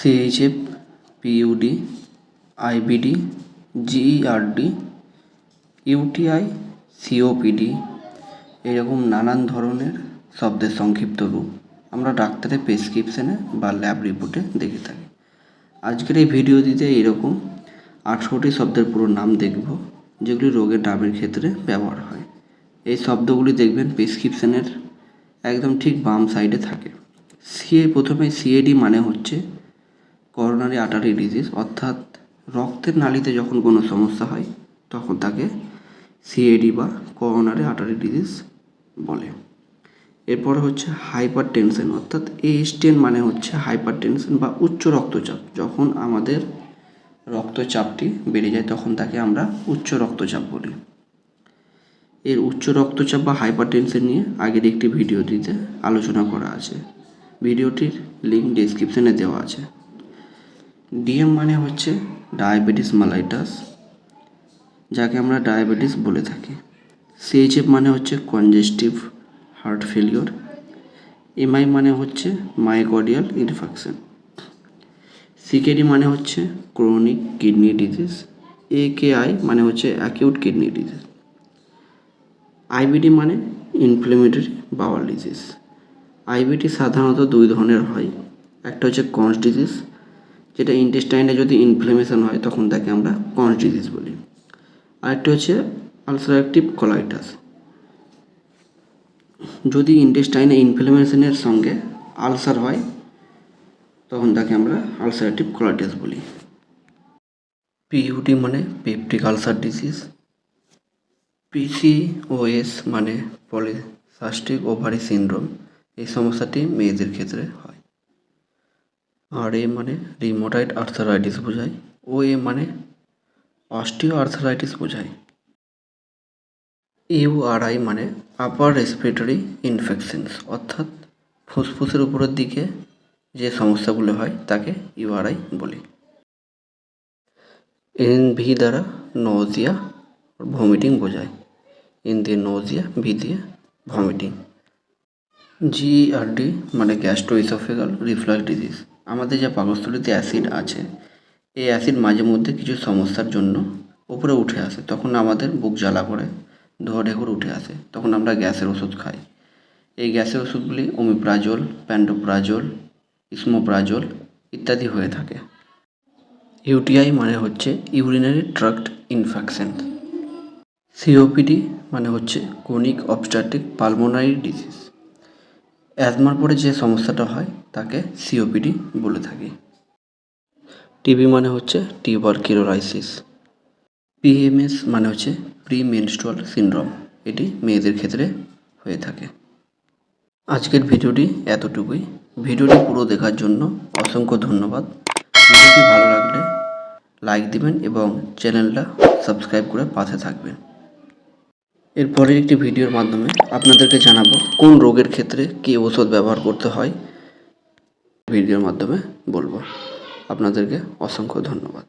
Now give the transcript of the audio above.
CHF PUD IBD GERD UTI COPD এরকম নানান ধরনের শব্দের সংক্ষিপ্ত রূপ। আমরা ডাক্তারের প্রেসক্রিপশানে বা ল্যাব রিপোর্টে দেখে থাকি। আজকের এই ভিডিওটিতে এরকম আঠেরোটি শব্দের পুরো নাম দেখব, যেগুলি রোগের নামের ক্ষেত্রে ব্যবহার হয়। এই শব্দগুলি দেখবেন প্রেসক্রিপশানের একদম ঠিক বাম সাইডে থাকে। সিএ প্রথমে সিএডি মানে হচ্ছে করোনারি আর্টারি ডিজিজ অর্থাৎ রক্তের নালীতে যখন কোনো সমস্যা হয়, তখন তাকে সিএডি বা করোনারি আর্টারি ডিজিজ বলে। এরপরে হচ্ছে হাইপার টেনশন অর্থাৎ এএসটিএন মানে হচ্ছে হাইপার টেনশন বা উচ্চ রক্তচাপ। যখন আমাদের রক্তচাপটি বেড়ে যায়, তখন তাকে আমরা উচ্চ রক্তচাপ বলি। এর উচ্চ রক্তচাপ বা হাইপার টেনশন নিয়ে আগের একটি ভিডিওটিতে আলোচনা করা আছে। ভিডিওটির লিঙ্ক ডিসক্রিপশনে দেওয়া আছে। ডিএম মানে হচ্ছে ডায়াবেটিস মালাইটাস যাকে আমরা ডায়াবেটিস বলে থাকি। সিএইচএফ মানে হচ্ছে কনজেস্টিভ হার্ট ফেলিওর এমআই মানে হচ্ছে মাইকর্ডিয়াল ইনফেকশন সিকেডি মানে হচ্ছে ক্রনিক কিডনি ডিজিজ একেআই মানে হচ্ছে অ্যাকিউট কিডনি ডিজিজ আইবিডি মানে ইনফ্লেমেটরি বাওয়াল ডিজিজ আইবিডি সাধারণত দুই ধরনের হয়, একটা হচ্ছে কনস ডিজিজ যেটা ইন্টেস্টাইনে যদি ইনফ্লেমেশন হয়, তখন তাকে আমরা কনস ডিজিজ বলি। আরেকটা হচ্ছে আলসারেটিভ কলাইটাস যদি ইন্টেস্টাইনে ইনফ্লেমেশনের সঙ্গে আলসার হয়, তখন তাকে আমরা আলসারেটিভ কলাইটাস বলি। পিইউডি মানে পেপটিক আলসার ডিজিজ পিসিওএস মানে পলিসাস্টিক ওভারি সিনড্রোম এই সমস্যাটি মেয়েদের ক্ষেত্রে হয়। আর এ মানে রিমোটাইড আর্থারাইটিস বোঝায়। ও এ মানে অস্টিও আর্থারাইটিস বোঝায়। ইউআরআই মানে আপার রেসপিরেটরি ইনফেকশনস অর্থাৎ ফুসফুসের উপরের দিকে যে সমস্যাগুলো হয় তাকে ইউআরআই বলি। এন ভি দ্বারা নজিয়া ভমিটিং বোঝায়। এন দিয়ে নজিয়া ভি দিয়ে ভমিটিং জিআরডি মানে গ্যাস্ট্রো রিফ্লাক্স ডিজিজ আমাদের যে পাকস্থলীতে অ্যাসিড আছে, এই অ্যাসিড মাঝে মধ্যে কিছু সমস্যার জন্য উপরে উঠে আসে। তখন আমাদের বুক জ্বালা করে ধোয়া ঢেকুর উঠে আসে। তখন আমরা গ্যাসের ওষুধ খাই। এই গ্যাসের ওষুধগুলি ওমিপ্রাজল, প্যান্ডোপ্রাজল, ইসমোপ্রাজল ইত্যাদি হয়ে থাকে। ইউটিআই মানে হচ্ছে ইউরিনারি ট্রাক্ট ইনফেকশন সিওপিডি মানে হচ্ছে ক্রনিক অবস্ট্রাটিক পালমোনারি ডিজিজ। অ্যাজমার পরে যে সমস্যাটা হয়, তাকে সিওপিডি বলে থাকি। টিবি মানে হচ্ছে টিউবারকিলোরাইসিস পিএমএস মানে হচ্ছে প্রি মেনস্ট্রুয়াল সিনড্রোম। এটি মেয়েদের ক্ষেত্রে হয়ে থাকে। আজকের ভিডিওটি এতটুকুই। ভিডিওটি পুরো দেখার জন্য অসংখ্য ধন্যবাদ। ভিডিওটি ভালো লাগলে লাইক দিবেন এবং চ্যানেলটা সাবস্ক্রাইব করে পাশে থাকবেন। এরপরের একটি ভিডিওর মাধ্যমে আপনাদেরকে জানাব কোন রোগের ক্ষেত্রে কী ওষুধ ব্যবহার করতে হয়। ভিডিওর মাধ্যমে বলব। আপনাদেরকে অসংখ্য ধন্যবাদ।